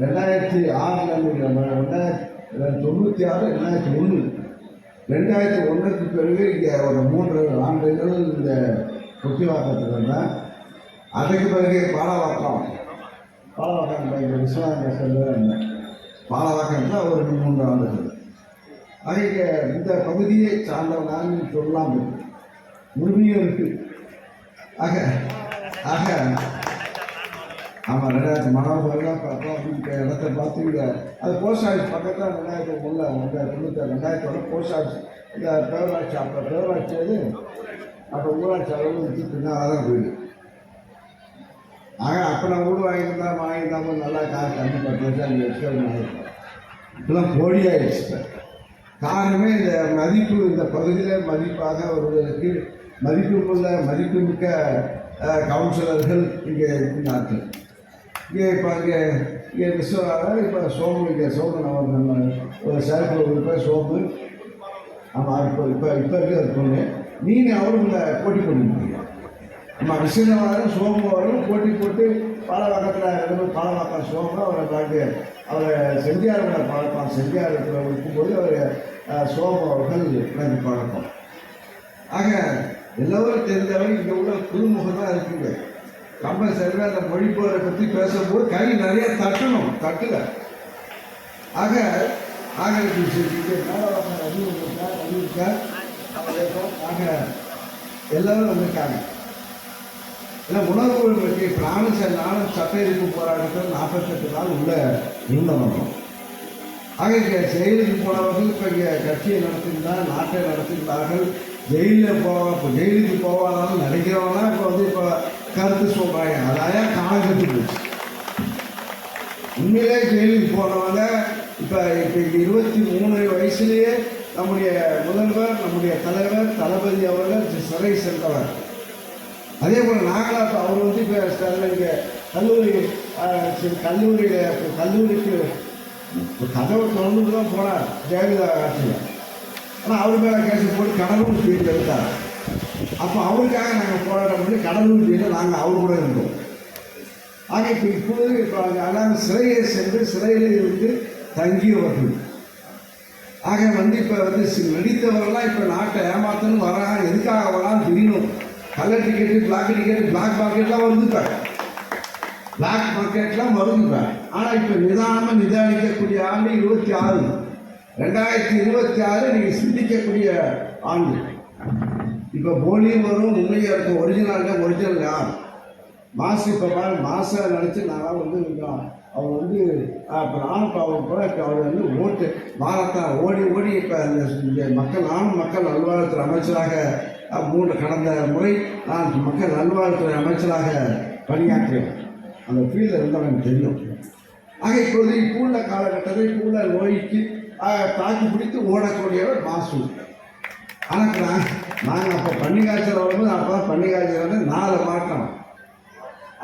ரெண்டாயிரத்தி ஆறுல ரெண்டாயிரத்தி தொண்ணூற்றி ஆறு ரெண்டாயிரத்தி ஒன்று. ரெண்டாயிரத்தி ஒன்றுக்கு பிறகு இங்கே ஒரு மூன்று ஆண்டுகள் இந்த கொட்டிவாக்கத்தில் இருந்தேன் அதுக்கு பிறகு பாலவாக்கம். பாலவாக்கம் இந்த விஸ்வநாத செல்ல இருந்தேன். பாலவாக்கம் தான் ஒரு மூன்று ஆண்டுகள். ஆக இந்த பகுதியை சார்ந்தவனான்னு சொல்லலாம் உரிமையும் இருக்கு ஆக ஆக ஆமாம் ரெண்டாயிரத்து மனோகரெல்லாம் பார்த்தோம் இந்த இடத்த பார்த்து அது போஸ்ட் ஆஃபீஸ் பக்கத்தில் ரெண்டாயிரத்து ஒன்றில் ரெண்டாயிரத்து தொண்ணூற்றி ரெண்டாயிரத்து ஒன்று போஸ்ட் ஆஃபீஸ் இந்த பேரூராட்சி அப்போ பேரூராட்சி அது அப்போ ஊராட்சி அளவு வச்சு பின்னால் தான் வீடு ஆக அப்போ நான் வீடு வாங்கியிருந்தா வாங்கியிருந்தாமல் நல்லா காசு கம்மி பண்ணுறது வருஷம் அஞ்சு வருஷம் வாங்கியிருக்கோம் இப்பெல்லாம் காரணமே இந்த மதிப்பு இந்த பகுதியில் மதிப்பாக வருவதற்கு மதிப்புள்ள மதிப்புமிக்க கவுன்சிலர்கள் இங்கே இருக்கிறார்கள் இங்கே இப்போ இங்கே இங்கே விஸ்வநாதன் இப்போ சோமு இங்கே சோமன் அவர் நம்ம ஒரு சிறப்பு உறுப்பினர் சோமு. ஆமாம் இப்போ இப்போ இப்போ இருக்கிற பொண்ணு. நீங்கள் அவருங்களை போட்டி பண்ண முடியும் நம்ம விஸ்வநாதன் சோமு அவரும் போட்டி போட்டு பாலவாக்கத்தில் இருந்து பாலவாக்கம் சோமு அவரை பார்த்து அவரை செஞ்சியாரோட பழக்கம் செஞ்சியாரத்தில் இருக்கும்போது அவர் அஹ், சோமு அவர்கள் எனக்கு பழக்கம் ஆக எல்லோரும் தெரிஞ்சவங்க இங்கே உள்ள புதுமுகம் தான் இருக்குது கம்பல்சரியாக அந்த மொழி போரை பற்றி பேசும்போது கை நிறைய தட்டணும் தட்டல. ஆக ஆக ஆக எல்லாரும் வந்திருக்காங்க. ஏன்னா உணர்வு பற்றி நானும் சரி நானும் போராட்டத்தில் நாற்பத்தெட்டு நாள் உள்ள இருந்தவங்க ஆக இங்கே செயலுக்கு போனவர்கள் இப்போ இங்கே கட்சியை நடத்தியிருந்தால் நாட்டை நடத்தியிருந்தார்கள். ஜெயிலில் போக இப்போ ஜெயிலுக்கு போவாதான்னு நினைக்கிறவங்களாம் இப்போ வந்து இப்போ கருத்து சொல்கிறாங்க அதான் காலகட்டு போச்சு உண்மையிலே ஜெயிலுக்கு போனவங்க இப்போ இப்போ இருபத்தி மூணு வயசுலேயே நம்முடைய முதல்வர் நம்முடைய தலைவர் தளபதி அவர்கள் சிறை சென்றவர். அதே போல் நாகலாத் அவர் வந்து இப்போ இங்கே கல்லூரி ஆஹ், கல்லூரியில் இப்போ கல்லூரிக்கு கதவை தொடர்ந்து தான் போனார் ஜெயலலிதா ஆட்சியில். ஆனால் அவர் மேலே கேஸ் போட்டு கடலூர் தீர்த்து எடுத்தார். அப்போ அவருக்காக நாங்கள் போராட்டம் பண்ணி கடலூர் ஜெயிலில் நாங்கள் அவர் கூட இருந்தோம். ஆக இப்போ இப்பொழுது இப்போ அதாவது சிறையை சென்று சிறையில் இருந்து தங்கியவர்கள். ஆக வந்து இப்போ வந்து சி- நடித்தவர்கள்லாம் இப்போ நாட்டை ஏமாத்தணும் வராங்க எதுக்காக வரான்னு தெரியணும். Colour ticket black ticket black மார்க்கெட்லாம் வந்துட்டாங்க பிளாக் மார்க்கெட்லாம் வருதுட்டாங்க ஆனால் இப்போ. நிதானமாக நிதானிக்கக்கூடிய ஆண்டு இருபத்தி ஆறு. ரெண்டாயிரத்தி இருபத்தி ஆறு நீங்கள் சிந்திக்கக்கூடிய ஆண்டு. இப்போ போலியும் வரும் உண்மையாக இருக்கும். ஒரிஜினல் ஒரிஜினல் யார் மாசு இப்போ பாரு மாசை நினச்சி நான் வந்து கொஞ்சம் அவர் வந்து இப்போ நானும் இப்போ அவர் கூட இப்போ அவர் வந்து ஓட்டு மாறத்தான் ஓடி ஓடி இப்போ இந்த மக்கள் நானும் மக்கள் நல்வாழ்வுத்துறை அமைச்சராக மூன்று கடந்த முறை நான் மக்கள் நல்வாழ்வுத்துறை அமைச்சராக பணியாற்றியேன் அந்த ஃபீல்டில் இருந்தால் எனக்கு தெரியும். ஆக இப்போது இப்போ உள்ள காலகட்டத்தில் இப்போ உள்ள நோய்க்கு அஹ், தாக்கி பிடித்து ஓடக்கூடியவர் மாசு. ஆனால் நான் நாங்கள் அப்போ பண்ணி காய்ச்சல் வரும்போது அப்போ பண்ணி காய்ச்சல் வந்து நாலு மாற்றம்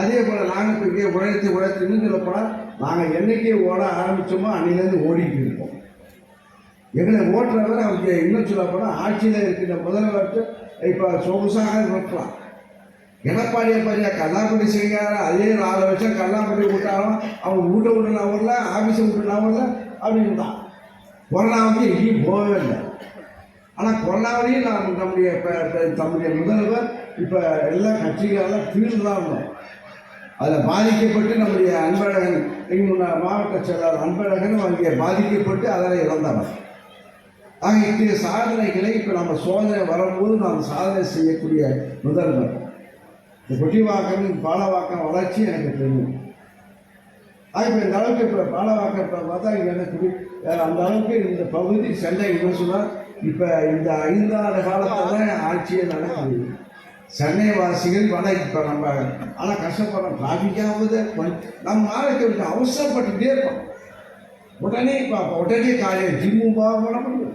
அதே போல் நாங்கள் இப்போ இங்கே உழைத்து உழைத்து இன்னும் சொல்ல நாங்கள் என்றைக்கே ஓட ஆரம்பித்தோமோ அன்னிலேருந்து ஓடிட்டு இருப்போம். எங்களை ஓட்டுறவர் அவங்க இன்னும் சொல்லப்போனால் ஆட்சியில் இருக்கிற முதல்வர்கிட்ட இப்போ சொகுசாக இருக்கலாம் எடப்பாடியை பாரியா கல்லாப்படி செய்யார அதே நாலு வருஷம் கல்லாப்படி விட்டாலும் அவன் வீட்டை விட்டுனா வரல ஆஃபீஸை விட்டுனா வரல அப்படின்னு தான் கொரோனா வந்து எங்கேயும் போகவே இல்லை. ஆனால் கொரோனாவிலையும் நான் நம்முடைய இப்போ இப்போ முதல்வர் இப்போ எல்லா கட்சிகளெல்லாம் ஃபீல்டு தான் இருந்தோம் அதில் பாதிக்கப்பட்டு நம்முடைய அன்பழகன் எங்களுடைய மாவட்ட செயலாளர் அன்பழகன் அங்கே பாதிக்கப்பட்டு அதில் இறந்தவர் ஆக இத்தகைய சாதனைகளை இப்போ நம்ம சோதனை வரும்போது நாம் சாதனை செய்யக்கூடிய முதல்வர். இந்த கொட்டிவாக்கம் பாலவாக்கம் வளர்ச்சி எனக்கு தெரியும். ஆக இப்போ இந்த அளவுக்கு இப்போ பாலவாக்கத்தை பார்த்தா எனக்கு அந்த அளவுக்கு இந்த பகுதி சென்னை சொன்னால் இப்போ இந்த ஐந்தாண்டு காலத்தில் ஆட்சியே நடக்குது சென்னை வாசிகள் வட இப்போ நம்ம ஆனால் கஷ்டப்படுறோம் டிராஃபிக்காகுது நம்ம நாளைக்கு விட்டு அவசரப்பட்டுட்டே இருப்போம். உடனே இப்போ உடனே காலையில் ஜிம்மு போக முடியும்.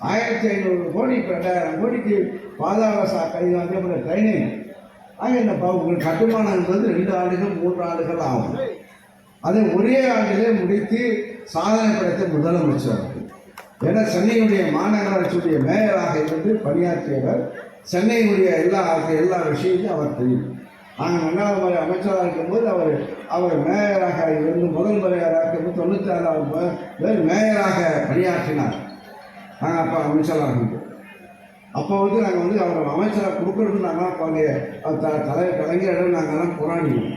ஆயிரத்தி ஐநூறு கோடி இப்போ ரெண்டாயிரம் கோடிக்கு பாதாள சா கை வந்து ட்ரைனிங் ஆக இந்த ப- கட்டுமானம் வந்து ரெண்டு ஆண்டுகள் மூன்று ஆண்டுகள் ஆகும். அதை ஒரே ஆண்டிலே முடித்து சாதனை படைத்த முதலமைச்சர் ஏன்னா சென்னையுடைய மாநகராட்சியுடைய மேயராக இருந்து பணியாற்றியவர் சென்னையுடைய எல்லா எல்லா விஷயத்தையும் அவர் தெரியும். நாங்கள் முறை அமைச்சராக இருக்கும்போது அவர் அவர் மேயராக இருந்து முதல் முறையாக தொண்ணூற்றி ஆறாவது பேர் மேயராக பணியாற்றினார். நாங்கள் அப்போ அமைச்சராக இருந்தோம். அப்போ வந்து நாங்கள் வந்து அவர் அமைச்சராக கொடுக்கறதுக்கு நாங்கள் பழைய அங்கே கலைஞரிடம் நாங்கள்லாம் போராடினோம்.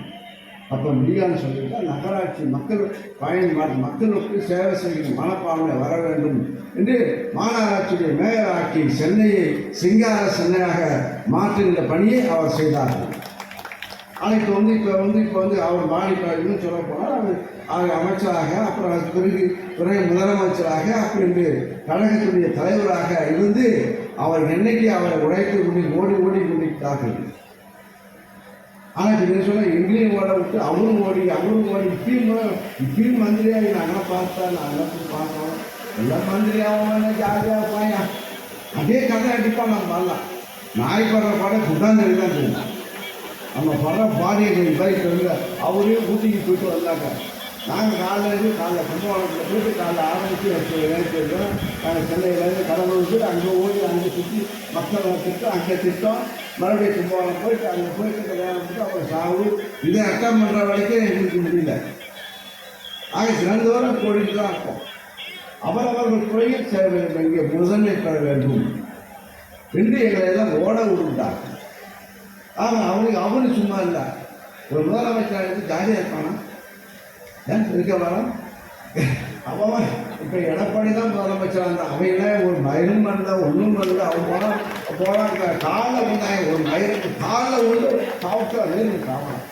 அப்போ முடியாதுன்னு சொல்லிவிட்டு நகராட்சி மக்கள் பயன் மக்களுக்கு சேவை செய்யும் மனப்பான்மை வர வேண்டும் என்று மாநகராட்சியுடைய மேயராக்கி சென்னையை சிங்கார சென்னையாக மாற்றுகின்ற பணியை அவர் செய்தார்கள் ஆனால் இப்போ வந்து இப்போ வந்து இப்போ வந்து அவர் மாடி சொல்ல போனால் அவர் அவர் அமைச்சராக அப்புறம் அதுக்கு பிறகு பிறகு முதலமைச்சராக அப்படி என்று கழகத்துடைய தலைவராக இருந்து அவர் என்னைக்கு அவரை உழைத்து கொண்டு ஓடி ஓடி கொண்டிருக்கிறார்கள். ஆனால் இப்போ என்ன சொன்னால் எங்களையும் ஓட விட்டு அவரும் ஓடி அவரும் ஓடி. இப்பயும் இப்பயும் மந்திரியாகி நாங்களாம் பார்த்தா நாங்களாம் போய் பார்த்தோம் எல்லாம் மந்திரியாகவும் ஜாலியாக போயா அதே கதை அடிப்பா நான் வரலாம் நாய் படுற பாடம் குண்டாந்தடி தான் தெரியும்? நம்ம படுற பாடியை பைக் வந்து அவரே ஊட்டிக்கு போயிட்டு வந்தாங்க. நாங்கள் காலையிலேருந்து காலைல கும்பகோணத்தில் போயிட்டு காலைல ஆரம்பித்து வச்சு நினைச்சிருக்கோம் நாங்கள் சென்னையிலேருந்து கடலூருக்கு அங்கே ஓடி அங்கே சுற்றி மக்களை திட்டம் அங்கே திட்டம். மறுபடியும் கும்பகோணம் போயிட்டு அங்கே போயிட்டு கல்யாணம் அப்புறம் சாவு. இதே அட்டம் பண்ணுற வரைக்கும் எங்களுக்கு முடியல. ஆக சிறந்தோறும் கோழிட்டு தான் இருக்கும். அவரவர்கள் துறையில் சேர வேண்டும் இங்கே முதன்மை பெற வேண்டும். என்று எங்களை எல்லாம் ஓட விடுவிட்டார் ஆமா அவனுக்கு அவனு சும்மா இல்லை. ஒரு முதலமைச்சர் எடுத்து ஜாலியாக இருப்பானா? ஏன் இருக்க வரான்? அவன் இப்போ எடப்பாடி தான் முதலமைச்சர் அந்த அவன் ஒரு மயிலும் பண்ணல ஒன்றும் பண்ணல அவன் போனால் போனாங்க. காலில் வந்தாங்க ஒரு மயிலுக்கு காலில் உள்ள சாப்பிட்டு வேறு காவலாம்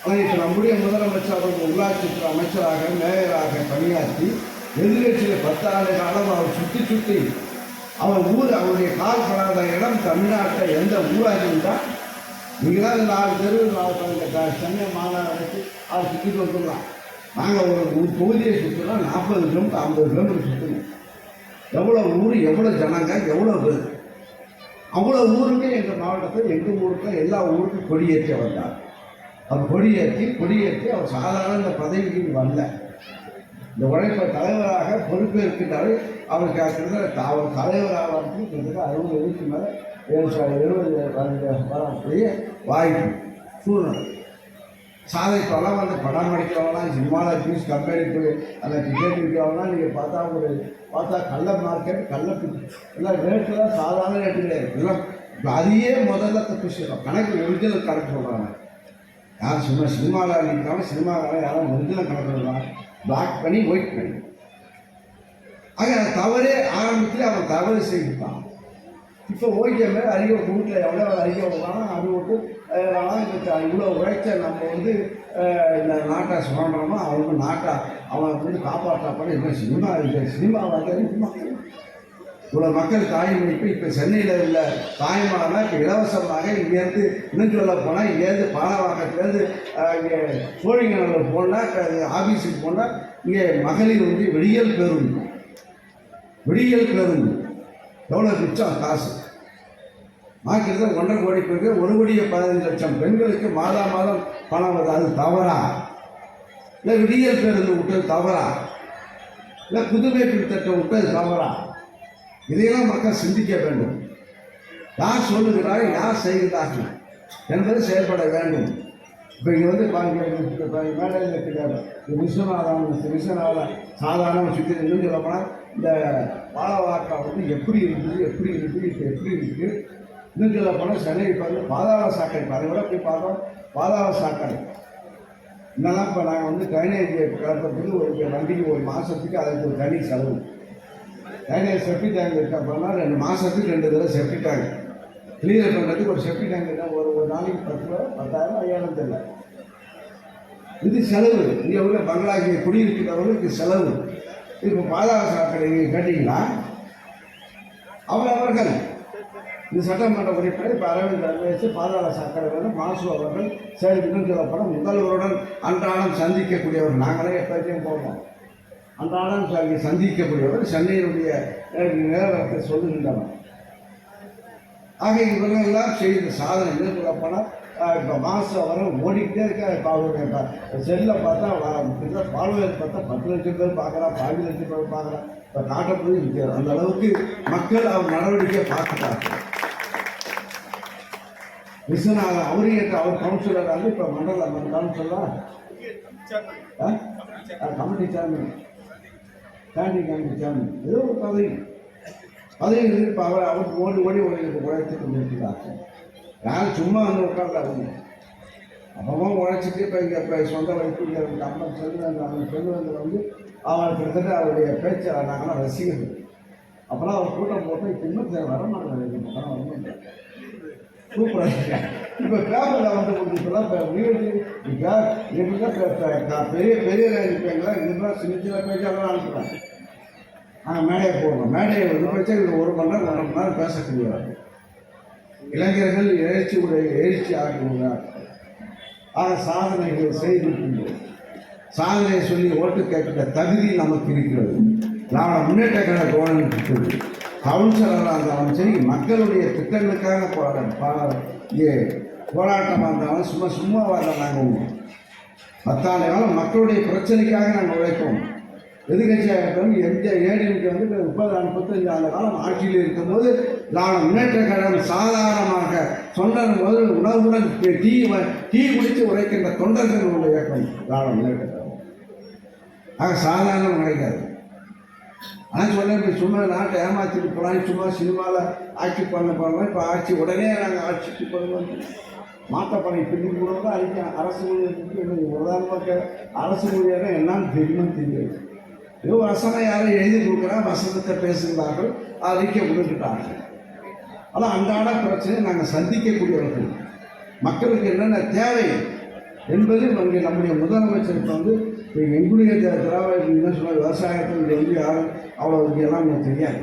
ஆனால் இப்போ நம்முடைய முதலமைச்சர் அவர்கள் உள்ளாட்சித்துறை அமைச்சராக மேயராக பணியாற்றி எதிர்கட்சியில் பத்து ஆண்டு காலம் அவர் சுற்றி சுற்றி அவன் ஊர் அவருடைய கால் படாத இடம் தமிழ்நாட்டில் எந்த ஊராக இருந்தால் நீங்கள் தான் நாலு தெருவு நாலு சென்னை மாநகராட்சி அவர் சுற்றி வந்துடலாம். நாங்கள் ஒரு ஒரு தொகுதியை சுற்றினா நாற்பது கிலோமீட்டர் ஐம்பது கிலோமீட்டர் சுற்றணும் எவ்வளோ ஊர் எவ்வளோ ஜனங்க எவ்வளோ பேர்? அவ்வளோ ஊருக்கு எங்கள் மாவட்டத்தில் எங்கள் ஊருக்கு எல்லா ஊருக்கும் கொடியேற்றி வந்தார் அவர் கொடியேற்றி கொடியேற்றி அவர் சாதாரண இந்த பதவிக்கு வரல. இந்த உழைப்ப தலைவராக பொறுப்பேற்கின்றாரு. அவருக்கு கிட்டத்தட்ட அவர் தலைவராக கிட்டத்தட்ட அறுபது வயசுக்கு மேலே எழுபது எழுபது வரக்கூடிய வாய்ப்பு சூழ்நிலை. சாதைப்பெல்லாம் வந்து படம் படிக்கிறவங்களாம் சினிமாவில் ஜூஸ் கம்பெனி போய் அந்த டிக்கெட் விற்கிறவங்களாம் நீங்கள் பார்த்தா ஒரு பார்த்தா கள்ள மார்க்கெட் கள்ள எல்லாம் ரேட்டெல்லாம் சாதாரண ரேட்டு கிடையாது எல்லாம் இப்போ அதையே முதல்ல தப்பு செய்யணும். கணக்கு ஒரிஜினல் கணக்கு சொல்கிறாங்க யார் சும்மா சினிமாவில் நிற்காம சினிமாவில் யாரும் ஒரிஜினல் கணக்கு சொல்கிறாங்க பிளாக் பண்ணி ஒயிட் பண்ணி. ஆக தவறே ஆரம்பத்தில் அவன் தவறு செய்துட்டான். இப்போ ஓகே மேலே அறிக்கை வீட்டில் எவ்வளோ அறிக்கை விடுறானோ அது விட்டு இப்போ இவ்வளோ உழைச்ச நம்ம வந்து இந்த நாட்டை சுதந்திரமோ அவங்க நாட்டை அவனை வந்து காப்பாற்றாப்பட இப்போ சினிமா இருக்கு சினிமா வந்து இவ்வளோ மக்கள் தாய்மொழிக்கு இப்போ சென்னையில் உள்ள தாய்மாரெலாம் இப்போ இலவசமாக இங்கேருந்து இன்னும் சொல்ல போனால் இங்கேருந்து பாலவாக்கத்துலேருந்து இங்கே சோழிங்கநல்லூர் போனால் ஆஃபீஸுக்கு போனால் இங்கே மகளிர் வந்து வெளியல் பேருந்து வெளியல் பேருந்து எவ்வளோ மிச்சம் காசு? மாக்கிறது ஒன்றரை கோடி பேருக்கு ஒரு கோடியே பதினஞ்சு லட்சம் பெண்களுக்கு மாதா மாதம் பணம் வருது. அது தவறா? இல்லை விடியல் பேருந்து விட்டது தவறா? இல்லை புதுமை திட்டம் விட்டது தவறா? இதையெல்லாம் மக்கள் சிந்திக்க வேண்டும். யார் சொல்லுகிறார்கள் யார் செய்கிறார்கள் என்பது செயல்பட வேண்டும். இப்போ இங்கே வந்து மேடையில் இருக்கிறார் விஸ்வநாதன் விஸ்வநாத சாதாரண சுற்றி இருந்து சொல்லப்போனால் இந்த பாலவாக்கா வந்து எப்படி இருக்குது எப்படி இருக்குது இப்போ எப்படி இருக்குது இன்னும் சொல்ல போனால் சென்னை பார்த்து வந்து பாதாள சாக்கடை. அதை விட போய் பார்த்தோம் பாதாள சாக்கடை. என்னெல்லாம் இப்போ நாங்கள் வந்து ட்ரைனேஜ் கிளப்புறதுக்கு ஒரு வண்டிக்கு ஒரு மாதத்துக்கு அதுக்கு ஒரு தனி செலவு. ட்ரைனேஜ் செப்டி டேங்க் இருக்கப்போனா ரெண்டு மாதத்துக்கு ரெண்டு தடவை செப்டி டேங்க் கிளியர் பண்ணுறதுக்கு ஒரு செப்டி டேங்க் ஒரு ஒரு நாளைக்கு பத்து ரூபா பத்தாயிரம் ஐயாயிரம் தெரியல இது செலவு. இங்கே உள்ள பங்களாக்கு குடியிருக்கிறவங்களுக்கு செலவு. இப்போ பாதாள சாக்கடை நீங்கள் கேட்டீங்களா அவர்கள் இந்த சட்டமன்ற உறுப்பினர் இப்போ அரவிந்த் பாதாள சாக்கடை மாசு அவர்கள் சரி சொல்லப்படும் முதல்வருடன் அன்றாடம் சந்திக்கக்கூடியவர். நாங்களே எப்போதையும் போவோம். அன்றாடம் அங்கே சந்திக்கக்கூடியவர் சென்னையினுடைய நிலவரத்தை சொல்லுகின்றனர் ஆக இவர்கள் எல்லாம் செய்த சாதனை என்ன சொல்லப்போனால் இப்போ மாசு வர ஓடிக்கிட்டே இருக்கா இப்போ அவருடைய செல்லில் பார்த்தா ஃபாலோவர் பார்த்தா பத்து லட்சம் பேர் பார்க்குறான் பாஞ்சு லட்சம் பேர் பார்க்குறான் இப்போ நாட்டை போய் அந்த அளவுக்கு மக்கள் அவர் நடவடிக்கையை பார்த்துட்டாங்க விஸ்வநாத அவரு அவர் கவுன்சிலர் வந்து இப்போ மண்டல councillor committee chairman standing committee chairman ஏதோ ஒரு பதவி. பதவி இருந்து இப்போ அவர் அவர் ஓடி ஓடி உங்களுக்கு உழைத்து கொண்டிருக்கிறார். யாரும் சும்மா வந்து உட்கார்ல அப்பமா உழைச்சிட்டு இப்போ இங்கே இப்போ சொந்த வைப்பு நம்ம சொல்லுவாங்க நம்ம செல்வங்கள் வந்து அவர் கிட்டத்தட்ட அவருடைய பேச்சு நாங்களாம் ரசிகர்கள். அப்போலாம் அவர் கூட்டம் போட்டு இப்போ இன்னும் சரி வரமாட்டேன் சூப்பராக இப்போ பேப்பரில் வந்து இப்போலாம் இப்போ வீடு இப்போ எப்படின்னா பெரிய பெரிய இருப்பாங்களா இதுதான் சின்ன சின்ன பேச்சாலாம் அனுப்புகிறாங்க நாங்கள் மேடையை போடுறோம் மேடையை வந்து பேச்சா இது ஒரு மணி நேரம் ரெண்டு மணி நேரம் பேசக்கூடியவர் இளைஞர்கள் எழுச்சி உடைய எழுச்சி ஆகியுள்ளார் ஆக சாதனைகள் செய்திருக்கின்றோம் சாதனையை சொல்லி ஓட்டு கேட்கிற தகுதி நமக்கு இருக்கிறது. நான் முன்னேற்ற கழக கவர்மெண்ட் இருக்குது கவுன்சிலராக இருந்தாலும் சரி மக்களுடைய திட்டங்களுக்காக போராட பா- இங்கே போராட்டமாக இருந்தாலும் சும்மா சும்மா இருந்தால் நாங்கள் பத்தாண்டு காலம் மக்களுடைய பிரச்சனைக்காக நாங்கள் உழைப்போம். எதிர்கட்சியாக இருக்கவங்க எந்த ஏடிஎம்கே வந்து முப்பது முப்பத்தஞ்சு ஆண்டு காலம் ஆட்சியில் இருக்கும்போது திராவிட முன்னேற்ற கழகம் சாதாரணமாக தொண்டர் முதல் உணவுடன் டீ வ- டீ குடித்து உழைக்கின்ற தொண்டர்கள் உள்ள இயக்கம். திராவிட முன்னேற்ற கழகம். ஆக சாதாரணம் கிடைக்காது ஆனால் சொல்ல இப்படி சும்மா நாட்டை ஏமாற்றிட்டு போகலாம் சும்மா சினிமாவில் ஆட்சி பண்ண போகிறோம் இப்போ ஆட்சி உடனே நாங்கள் ஆட்சிக்கு பண்ணுவோம். மாற்றப்படை பின்னி கூட அழிக்க அரசு ஊழியர்களுக்கு உதாரணமாக அரசு ஊழியர்கள் என்னன்னு தெரியுமா தெரியாது. ஏதோ வசனம் யாரும் எழுதி கொடுக்குறா வசனத்தை பேசுகிறார்கள் அறிக்கை கொடுத்துட்டார்கள் ஆனால் அன்றாட பிரச்சனையை நாங்கள் சந்திக்கக்கூடியவர்கள். மக்களுக்கு என்னென்ன தேவை என்பது இங்கே நம்முடைய முதலமைச்சருக்கு வந்து இப்போ எங்களுடைய திராவிட என்ன சொல்ல விவசாயத்தில் வந்து யாரும் அவ்வளோ இங்கே எல்லாம் எனக்கு தெரியாது.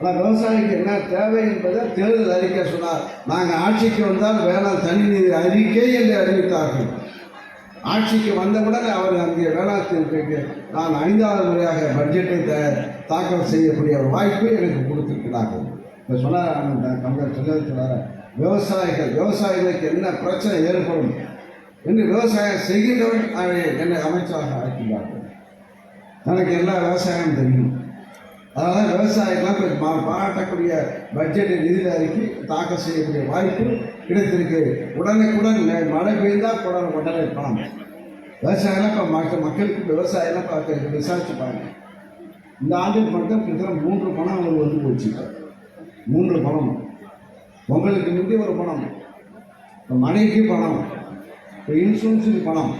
ஆனால் விவசாயிக்கு என்ன தேவை என்பதை தேர்தல் அறிக்கை சொன்னார். நாங்கள் ஆட்சிக்கு வந்தால் வேளாண் தனிநீர் அறிக்கை என்று அறிவித்தார்கள். ஆட்சிக்கு வந்தவுடன் அவர் அங்கே வேளாண்மைக்கு நான் ஐந்தாவது முறையாக பட்ஜெட்டை த- தாக்கல் செய்யக்கூடிய ஒரு வாய்ப்பு எனக்கு கொடுத்திருக்கிறார்கள். இப்போ சொன்னார் அந்த தமிழர் செல்லத்தில் விவசாயிகள் விவசாயிகளுக்கு என்ன பிரச்சனை ஏற்படும்? என்று விவசாயம் செய்கின்றவன் என்னை அமைச்சராக ஆக்கினார்கள். எனக்கு எல்லா விவசாயம் தெரியும். அதனால் விவசாயிகளாம் கொஞ்சம் பாராட்டக்கூடிய பட்ஜெட் நிதியில் அறிக்கை தாக்கல் செய்யக்கூடிய வாய்ப்பு கிடைத்திருக்கு. உடனுக்குடன் மழை பெய்தால் உடனே உடனே பணம் விவசாயம்லாம் இப்போ மக்கள் மக்களுக்கு விவசாயம்லாம் பார்க்க விசாரிச்சு பாருங்க. இந்த ஆண்டில் மட்டும் கிட்டத்தட்ட மூன்று பணம் அவங்களுக்கு வந்து போச்சு. மூன்று பணம். பொங்கலுக்கு முந்தி ஒரு பணம். இப்போ மழைக்கு பணம். இப்போ இன்சூரன்ஸுக்கு பணம்.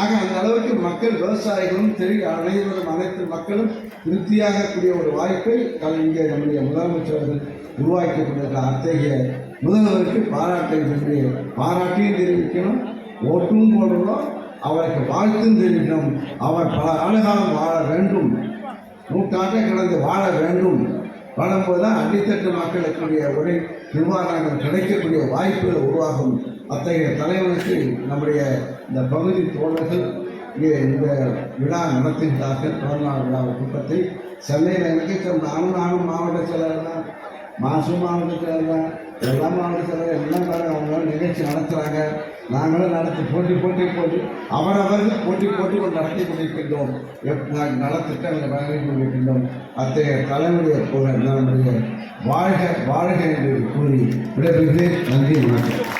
ஆக அந்த அளவுக்கு மக்கள் விவசாயிகளும் தெரிய அனைவரும் அனைத்து மக்களும் திருப்தியாக கூடிய ஒரு வாய்ப்பை கல் இங்கே நம்முடைய முதலமைச்சர்கள் உருவாக்கி கொண்டிருக்கிற அத்தகைய முதல்வருக்கு பாராட்டை சொல்லி பாராட்டியும் தெரிவிக்கணும். ஓட்டும் போடணும் அவருக்கு வாழ்த்தும் தெரிவிக்கணும். அவர் பல ஆண்டுகாலம் வாழ வேண்டும். நூற்றாண்டை கடந்து வாழ வேண்டும். வாழும்போது தான் அடித்தட்டு மக்களுக்குரிய உரை நிர்வாகங்கள் கிடைக்கக்கூடிய வாய்ப்புகள் உருவாகும். அத்தகைய தலைவனுக்கு நம்முடைய இந்த பகுதி தோழர்கள் இங்கே இந்த விழா நடத்துகிறார்கள். பிறந்தநாள் விழா கூட்டத்தை சென்னையில் எனக்கு நானும் நானும் மாவட்ட செயலர் தான். மாசும் மாவட்ட செயலர் தான். எல்லா மாவட்ட செயலர் எல்லாம் அவங்க நிகழ்ச்சி நடத்துகிறாங்க நாங்களும் நடத்தி போட்டி போட்டி போட்டி அவரவர்கள் போட்டி போட்டி கொண்டு நடத்தி கொண்டிருக்கின்றோம். எப் நாங்கள் நலத்திட்டங்களை வழங்கி கொண்டிருக்கின்றோம். அத்தகைய தலைமுறைய போக நம்முடைய வாழ்க வாழ்க என்று கூறி விடைபெறுகிறேன். நன்றி வணக்கம்.